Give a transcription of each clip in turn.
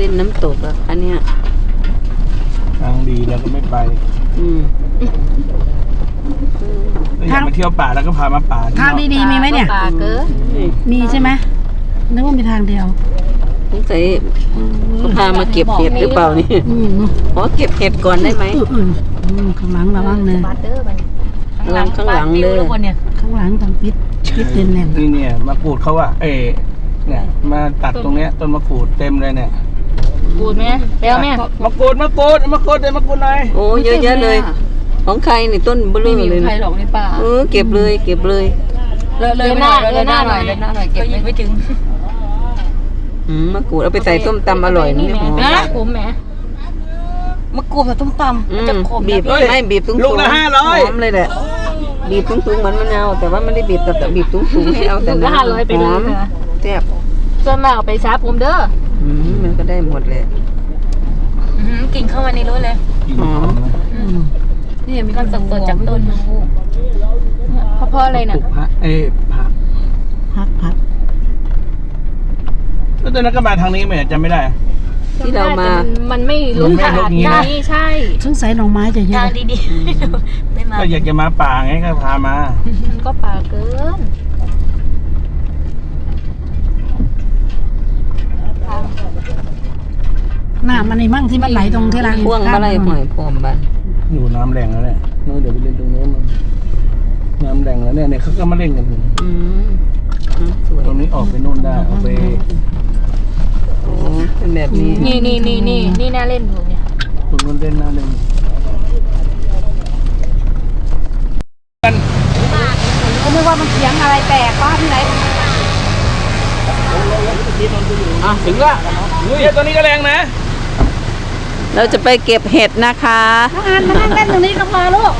เล่นน้ำตกอะอันเนี้ยทางดีแล้วก็ไม่ไปอืมแล้วอยากมาเที่ยวป่าแล้วก็พามาป่าทางดีๆมีไหมเนี่ย ปลาเกินมีใช่ไหมนึกว่ามีทางเดียวสงสัยเขาพามาเก็บเห็ดหรือเปล่านี่อืมขอเก็บเห็ดก่อนได้ไหม อืมอืมอืมข้างหลังระวังเลยบาเดอร์มันข้างหลังเลยบ้านวิวแล้วบนเนี่ยข้างหลังต้องปิดปิดเต็นแน่นนี่เนี่ยมะกรูดเขาอะเอเนี่ยมาตัดตรงเนี้ยต้นมะกรูดเต็มเลยเนี่ย กูดไหมเปรี้ยวไหมมะกรูดมะกรูดมะกรูดเลยมะกรูดหน่อยโอ้เยอะแยะเลย ของใครนี่ต้นเบลอเลยใครนะหรอกในป่าเออเก็บเลยเก็บเลยเลยเลยหน้าเลยหน้าหน่อยเลยหน้าหน่อยเก็บไม่ถึงอืมมะกรูดเอาไปใส่ส้มตำอร่อยนี่หอมนะผมแหมมะกรูดกับต้มตำอืมันมจะขมบีบนะไม่บีบสูงๆลูกละห้าร้อยหอมเลยแหละบีบสูงๆเหมือนมะนาวแต่ว่าไม่ได้บีบแต่แต่บีบสูงๆให้เอาแต่ลูกละห้าร้อยไปเลยหอมค่ะแซ่บส่วนมากเอาไปซาผมเด้ออื มมันก็ได้หมดเลยกินเข้ามาในรถเลยกินหอมนะอืมนี่มีก้อนสดๆจากต้นเพราะเพราะอะไรปน่ะลูกผักเอ้ยผักพักพักแล้วตอนนั้นก็มาทางนี้ไหมจำไม่ได้ ที่เรามา มันไม่รู้มันไม่ขรู้นาดอย่างนี้นะนี้ใช่ สงสัยหน่อไม้จะเยทาอะงดีๆไม่มาก็อยากจะมาป่าไงก็พามามันก็ป่าเกิน น้ำมันนี่มั่งที่มันไหลตรงที่รางพ่วงอะไรหอยพรมบ้านอยู่น้ำแรงแล้วเนี่ยนู้นเดี๋ยวไปเล่นตรงนู้นมันน้ำแรงแล้วเนี่ยเนี่ยเขาก็มาเล่นกันอยู่อืมอืมสวยตรงนี้ออกไปนู่นได้ออกไปโอ้เป็นแบบนี้นี่นี่นี่นี่นี่น่าเล่นอยู่เนี่ยตรงนู้นเล่นน่าเล่นก็นึกว่ามันเสียงอะไรแตกป้าที่ไหนอะถึงละเนี่ยตัวนี้ก็แรงนะ เราจะไปเก็บเห็ดนะคะน้องอันมานั่งเล่นตรงนี้ก็พอลูก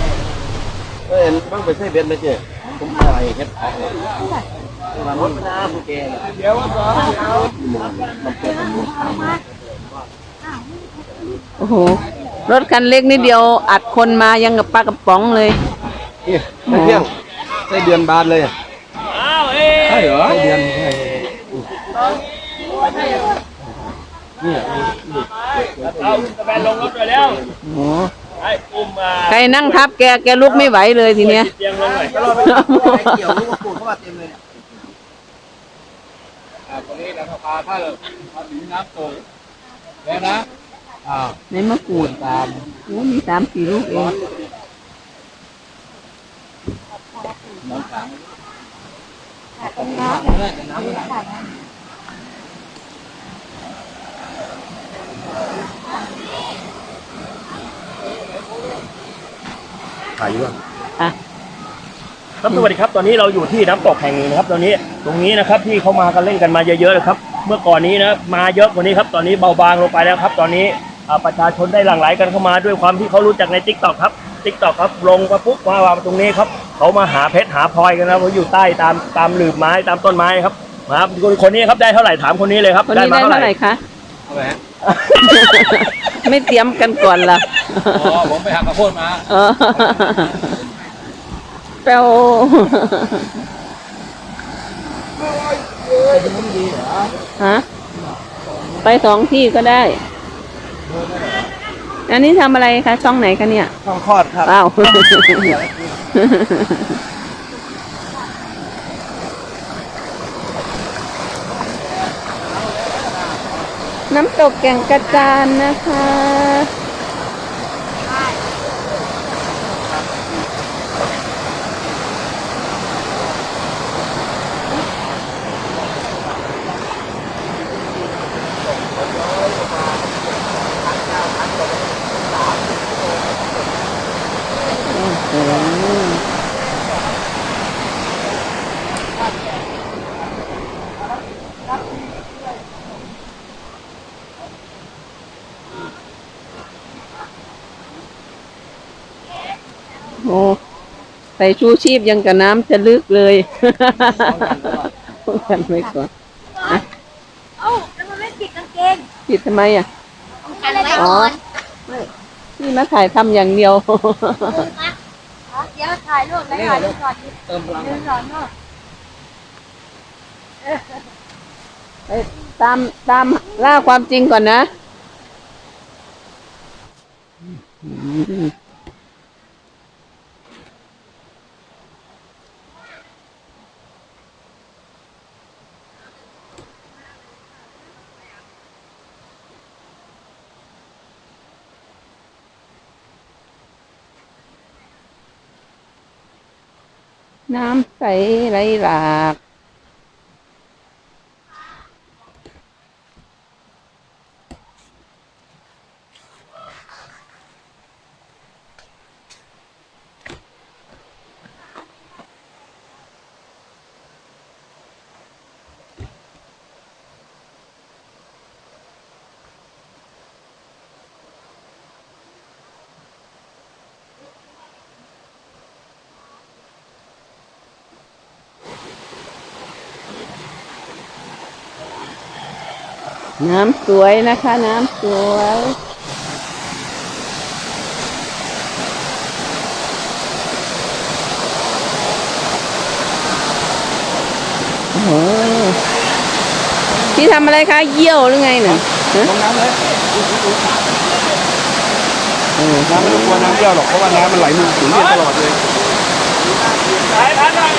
เอ้ยบ้างไปใส่เบ็ดไหมเจ๊ผมอะไรเฮ็ดออกเลยมันรถน้ำผู้แกเนี่ยเดี๋ยวว่าก่อนโอ้โห รถคันเล็กนิดเดียวอัดคนมายังกับปลากระป๋องเลยนี่ไม่เที่ยงใส่เดือนบานเลยอ้าวเอ๊ใช่เหรอใส่เดือนใช่ เอาสแปนลงรถไปแล้วโอ้โหไอ้อุ้มมาใครนั่งทับแกแกลุกไม่ไหวเลยทีเนี้ย เตียงลงหน่อยก็รอไปเกี่ยวลูกมะกรูดเข้ามาเต็มเลยเนี่ยอ่าตรงนี้เราพาถ้าเราพาถึงน้ำตกแล้วนะอ่าในมะกรูดตามโอ้มีสามสี่ลูกเอง ถ่ายอยู่อะอะ ครับสวัสดีครับ ตอนนี้เราอยู่ที่น้ำตกแห่งหนึ่งนะครับ ตอนนี้ ตรงนี้นะครับที่เขามากันเล่นกันมาเยอะๆเลยครับ เมื่อก่อนนี้นะมาเยอะกว่านี้ครับ ตอนนี้เบาบางลงไปแล้วครับ ตอนนี้อ่าประชาชนได้หลั่งไหลกันเข้ามาด้วยความที่เขารู้จักในทิกตอกครับทิกตอกครับ ลงมาปุ๊บมาว่าตรงนี้ครับ เขามาหาเพชรหาพลอยกันนะเขาอยู่ใต้ตามตามหลืบไม้ตามต้นไม้ครับมาครับคนคนนี้ครับได้เท่าไหร่ถามคนนี้เลยครับคนนี้ได้เท่าไหร่คะ เอาไปฮะ ไม่เตรียมกันก่อนล่ะอ๋อผมไปหักกระโพดมาเออแปลวฮะไปสองที่ก็ได้ อันนี้ทำอะไรคะช่องไหนคะเนี่ย ช่องคลอดครับอ้าว น้ำตกแก่งกระจานนะคะ โอ้ใส่ชูชีพยังกับน้ำจะลึกเลยป้องกันไว้ก่อนเอ้าแล้วมันไม่ปิดกางเกงผิดทำไมอะอะไรอ๋อนี่มาถ่ายทำอย่างเดียวเดี๋ยวถ่ายรูปแล้วถ่ายรูปก่อนเติมพลังยืนก่อนเนาะไปตามตามล่าความจริงก่อนนะ น้ำใสไหลหลาก น้ำสวยนะคะ น้ำสวยโอ้โหพี่ทำอะไรคะ เยี่ยวหรือไงเนี่ยลงน้ำเลยเออน้ำไม่ต้องกลัวน้ำเยี่ยวหรอก เพราะว่าน้ำมันไหลมือถึงเย็นตลอดเลยสายพันธุ์หน่อย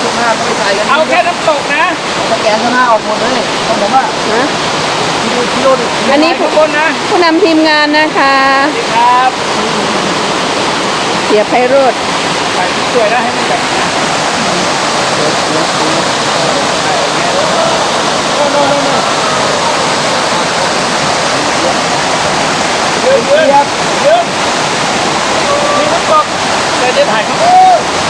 ช่วงหน้าต้องไปใส่กันเอาแค่น้ำตกนะสแกนข้างหน้าออกหมดเลยต้องผมว่าฮะคิโลคิโลดิอันนี้ทุผู้กคนนะผู้นำทีมงานนะคะครับเสียไพโรธใส่สวยนะให้มันแบบโน่นโน่นโน่นโน่นเยอะเยอะเยอะมีน้ำตกแต่จะถ่ายเขาโอ้เ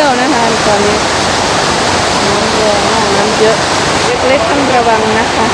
ชี่ยวนะคะตอนนี้น้ำแรงมากน้ำเยอะเล็กๆต้องระวังนะคะ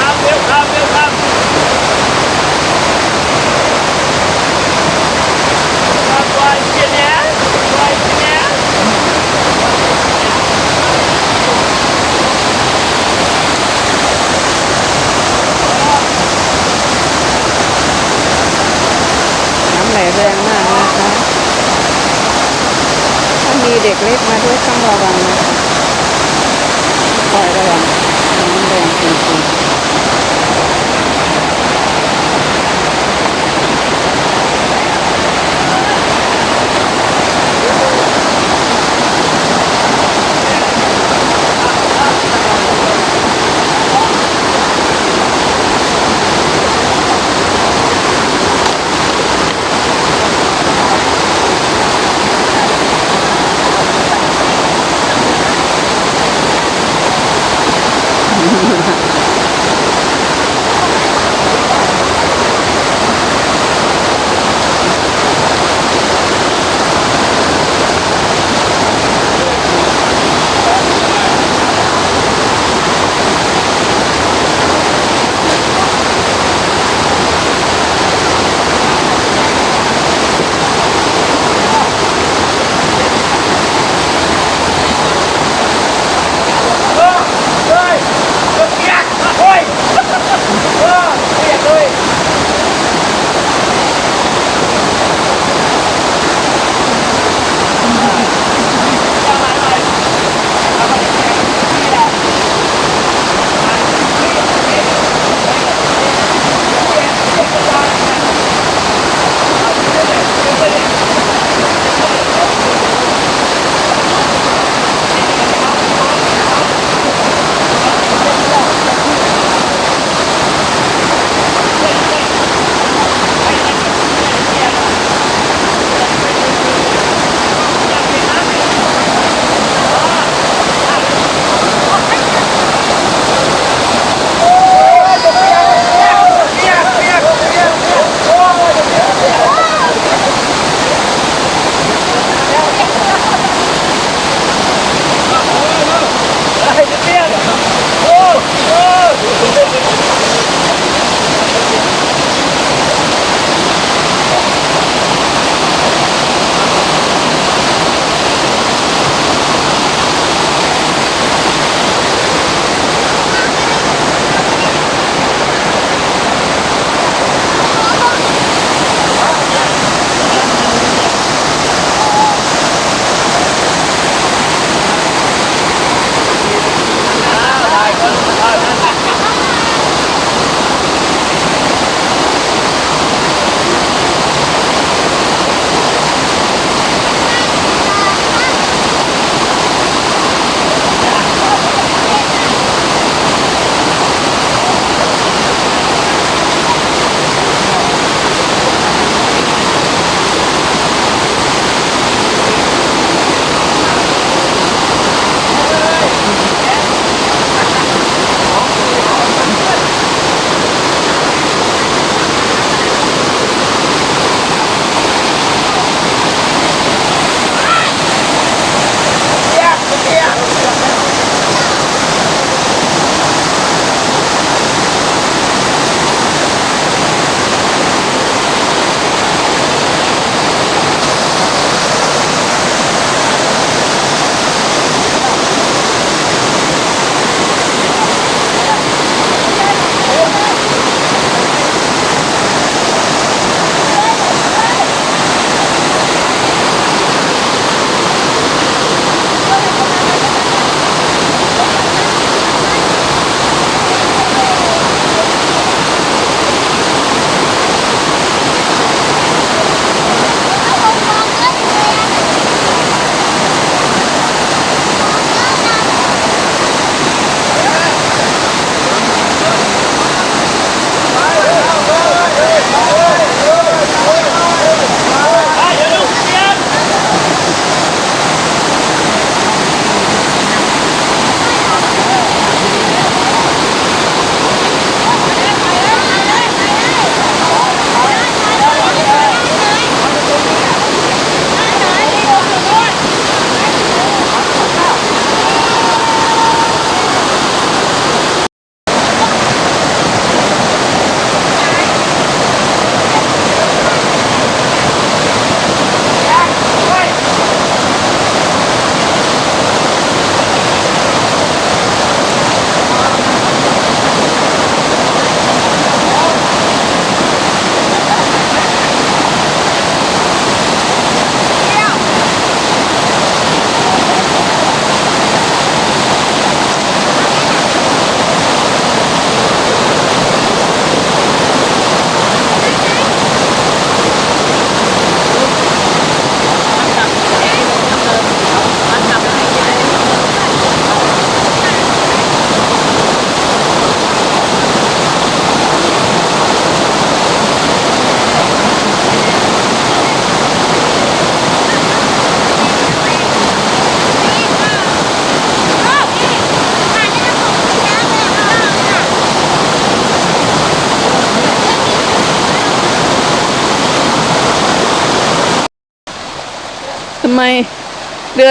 ครับเร็วครับเร็วครับครับไว้เจียนเนี่ยไว้เจียนเนี่ย น้ำไหลแรงมากนะคะ ถ้ามีเด็กเล็กมา ด้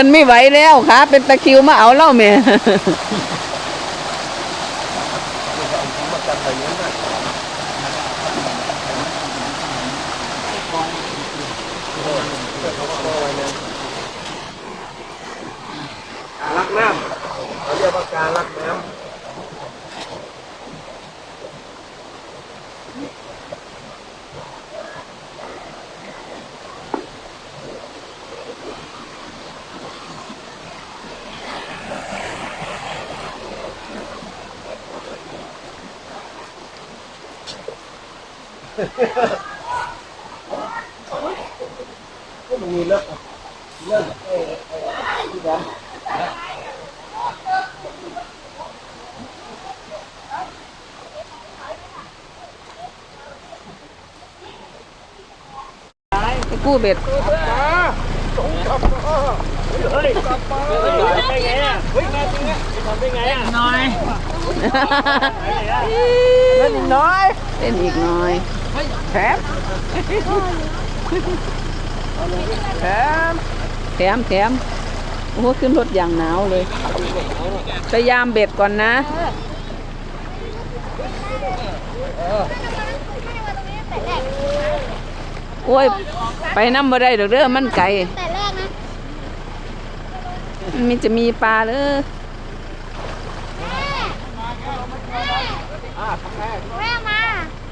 นไม่ไหวแล้วขาเป็นตะคิวมาเอาเล่าแม่รักน้ำเขาเรียกว่าการรักน้ำ ไปกู้เบ็ด เฮ้ยกลับมาเฮ้ยได้ไงอะเฮ้ยมาจริงอะทำได้ ไงอะน้อยเล่นอีกน้อยเล่นอีกน้อยแถมแถมแถมแถมโอ้โหขึ้นรถอย่างหนาวเลยพยายามเบ็ดก่อนนะ โอ้ย ไปน้ำบ่ได้ดอกเด้อมันไกลแต่แรกนะมันมีจะมีปลาเลยแม่มา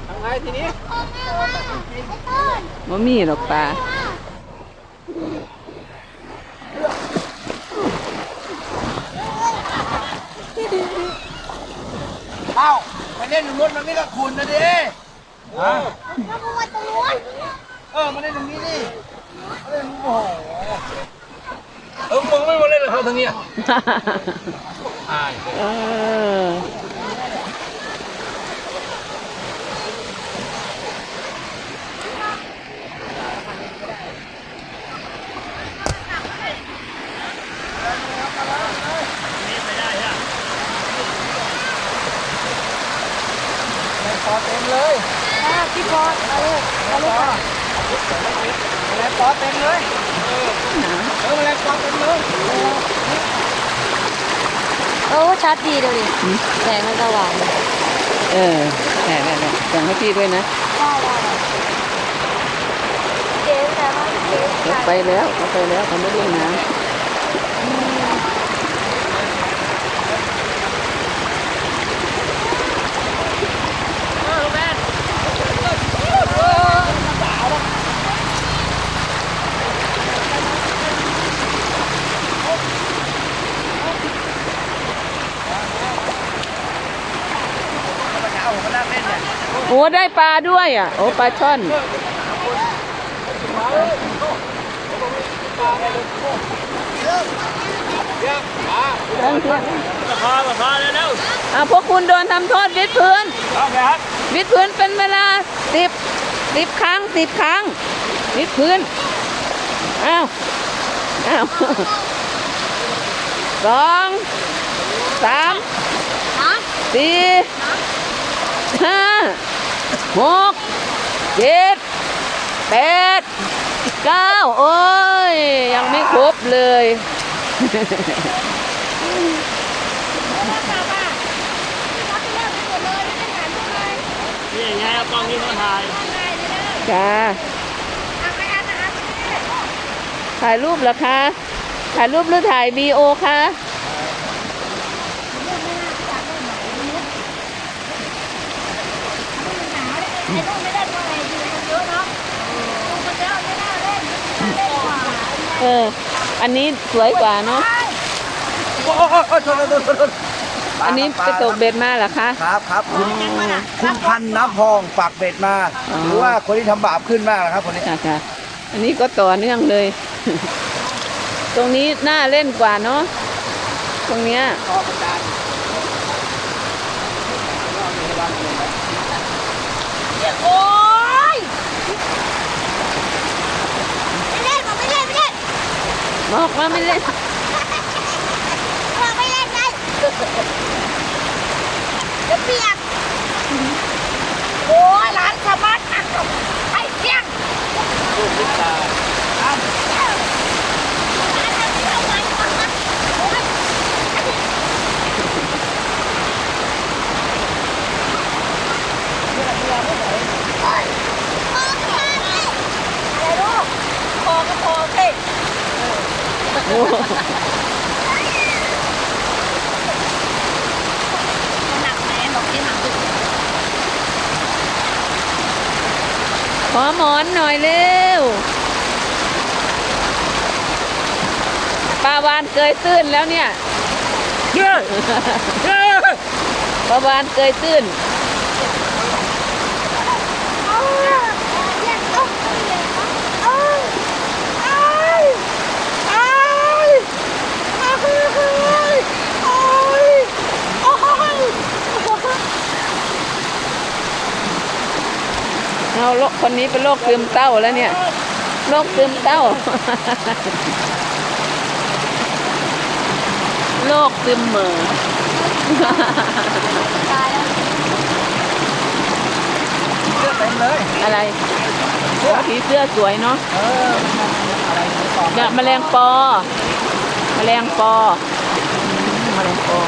ทำไงทีนี้โอ้แม่มาไอ้ต้นบ่มีดอกปลาเอ้าไปเล่นตรงนู้นมันไม่ก็คุณนะดิแล้วมึงมาตรงนู้น เออมาเล่นตรงนี้ดิมาเล่นโอ้โหเออมึงไม่มาเล่นกับเขาทางเนี้ยอายเออปอเต็มเลยพี่พอเอาเลยเอาเลยค่ะ แมลงปอเต็มเลยเออแมลงปอเต็มเลยโอ้ชัดดีเดี๋ยวดิแสงมันสว่างเออได้ได้ได้สั่งให้พี่ด้วยนะได้ได้เจ๊แต่ว่าเจ๊ เขาไปแล้วเขาไปแล้วเขาไม่เล่นน้ำ โอ้ได้ปลาด้วยอะโอ้ปลาช่อนราคาราคาแล้วแล้วอะพวกคุณโดนทำโทษวิดพื้นเอาไปครับวิดพื้นเป็นเวลาสิบสิบครั้งสิบครั้งวิดพื้นอ้าวอ้าวสองสามสี่ห้า หกเจ็ดแปดเก้าโอ้ย ยังไม่ครบเลยนี่ไงเอากล้องนี้เขาถ่ายจ้าถ่ายรูปเหรอคะ ถ่ายรูปหรือถ่ายวีโอคะ ไอ้ลูกไม่ได้ตัวไหนอยู่กันเยอะเนาะลูกมันเยอะไม่น่าเล่นไม่น่าเล่นกว่า เออ อันนี้สวยกว่าเนาะ โอ้โหโอ้โหโทษโทษโทษโทษอันนี้ไปตกเบ็ดมาเหรอคะ ครับครับคุณคุณพันน้ำพองฝากเบ็ดมา อ๋อ หรือว่าคนที่ทำบาปขึ้นมากนะครับคนนี้ ค่ะค่ะอันนี้ก็ต่อเนื่องเลย ตรงนี้น่าเล่นกว่าเนาะ ตรงเนี้ยโอ๊ยไม่เล่นบอกไม่เล่นไม่เล่น บอกว่าไม่เล่น บอกไม่เล่นเดี๋ยเปียก โอ้ยหลานสะบัดอะไอ้เพียงลูกพิษตา โอ้ หนักไหมบอกที่หนักสุดขอหมอนหน่อยเร็วปลาวานเกยตื้นแล้วเนี่ยเย้เย้ปลาวานเกยตื้น เอาโรคคนนี้เป็นโรคซึมเศร้าแล้วเนี่ยโรคซึมเศร้าโรคซึมเหม่อตายแล้วเลือดเต็มเลยอะไรโอ้ผีเสื้อสวยเนาะเอออะไรของปลอมเนี่ยแมลงปอแมลงปออืมแมลงปอ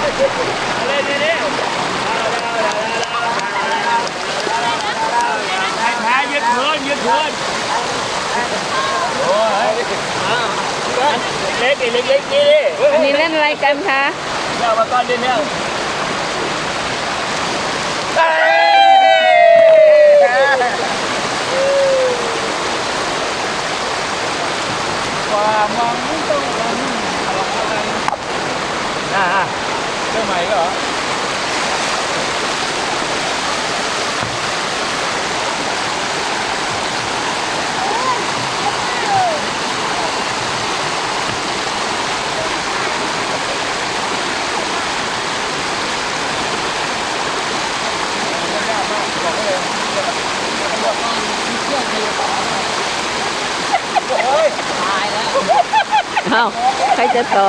เล่นนี่แพ้ยืดเทินยืดเทินเล็กๆเล็กๆนี่ดิอันนี้เล่นอะไรกันคะเดี๋ยวมาก้อนดินเนี่ยความหวังต้องวันอะไรอ่าเรื่องใหม่ เหรอเอ้าใครจะต่อ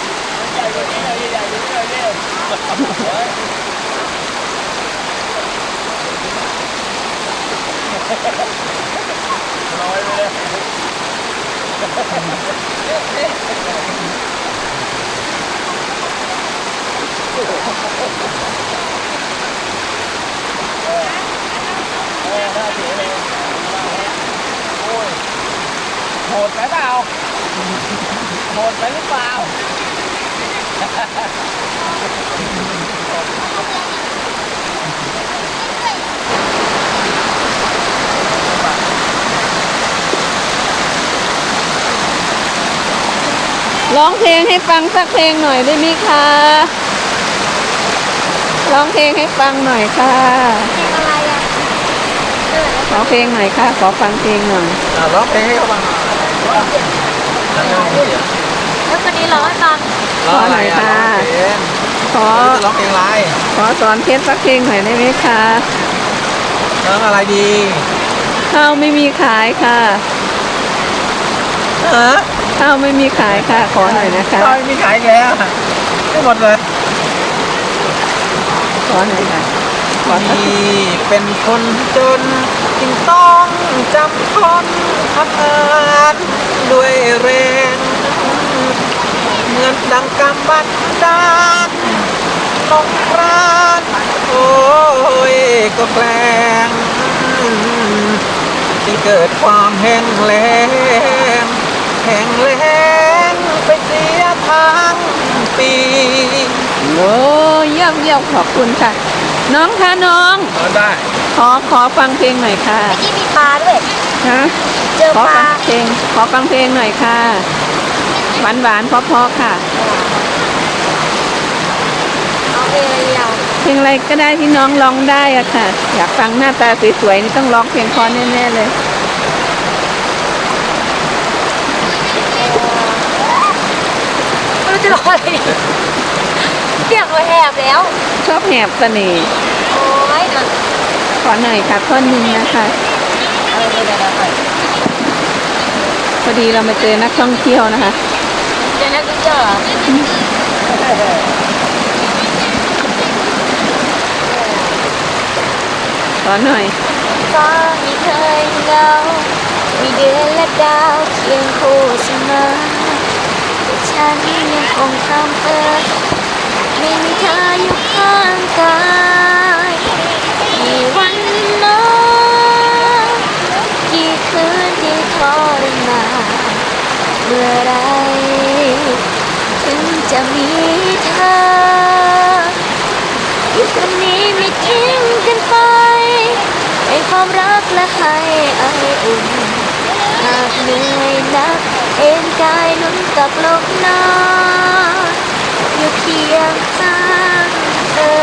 ลยใหญ่ก ร้องเพลงให้ฟังสักเพลงหน่อยได้ไหมคะ ร้องเพลงให้ฟังหน่อยค่ะร้ออขอเพลงหน่อยค่ะ ขอฟังเพลงหน่อยร้องเพลงให้เขาฟัง นนี้ร้องให้ฟังขอหน่อยค่ะขอร้องเพลงอะไรขอสอนเคสสักเพลงหน่อยได้ไหมคะร้องอะไรดีข้าวไม่มีขายค่ะฮะข้าวไม่มีขายค่ะ ขอหน่อยนะคะตอนมีขายอีกแล้วไม่หมดเลยขอหน่อยค่ะขอสักที่เป็นคนจนจึงต้องจำทนทำงานด้วยแรง เหมือนดังกำบันดาลลงร้านโอ้ยก็แกล้งที่เกิดความแห้งแล้งแห้งแล้งไปเสียทางปีโอ้เยี่ยมเยี่ยมขอบคุณค่ะ น้องคะน้อง นอนได้ ขอขอฟังเพลงหน่อยค่ะที่มีปลาด้วยฮะเจอขอปฟัลางเพลงขอฟังเพลงหน่อยค่ะ หวานหวานๆเพราะๆค่ะเอาเพลงอะไรดีอะเพลงอะไรก็ได้ที่น้องร้องได้อะค่ะ อยากฟังหน้าตาสวยๆนี่ต้องร้องเพลงคอแน่ๆเลยไม่รู้จะรออะไรดีเสียงเราแหบแล้ว ชอบแหบเสน่ห์โอ้ยเดี๋ยวขอหน่อยค่ะท่อนหนึ่งนะคะเออเดี๋ยวเดี๋ยวเดี๋ยวพอดีเรามาเจอนักท่องเที่ยวนะคะ เดี๋ยวนะกูเจอเหรอขอหน่อยฟ้าไม่เคยเหงา มีเดือนและดาวเคียงคู่เสมอแต่ฉันยังคงทำเปิดไม่มีเธออยู่ข้างกายกี่วันนอนกี่คืนที่ทรมานเมื่อไรถึง จะมีเธอ อยู่ตรงนี้ไม่ทิ้งกันไปให้ความรักและให้ไออุ่นหากเหนื่อยนัก เอ็นกายลุ้นกับโลกหน้าอยู่เคียงข้างเธอ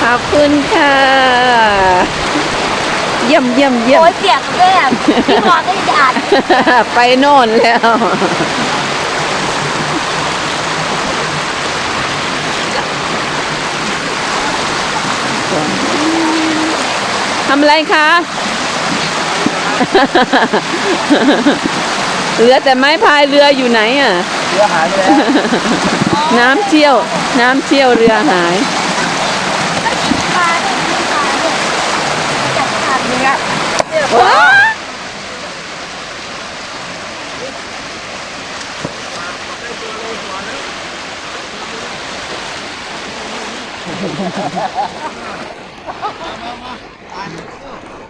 ขอบคุณค่ะเยี่ยมเยี่ยมเยี่ยมโอ้ยเปียกแบบพี่บอลก็จะอัดไปโน่นแล้วำอะไรคะ เหลือแต่ไม้พายเรืออยู่ไหนอะ เรือหายไปแล้วน้ำเที่ยว น้ำเที่ยวเรือหาย ปลาด้วยมีปลาตับขาเนื้อ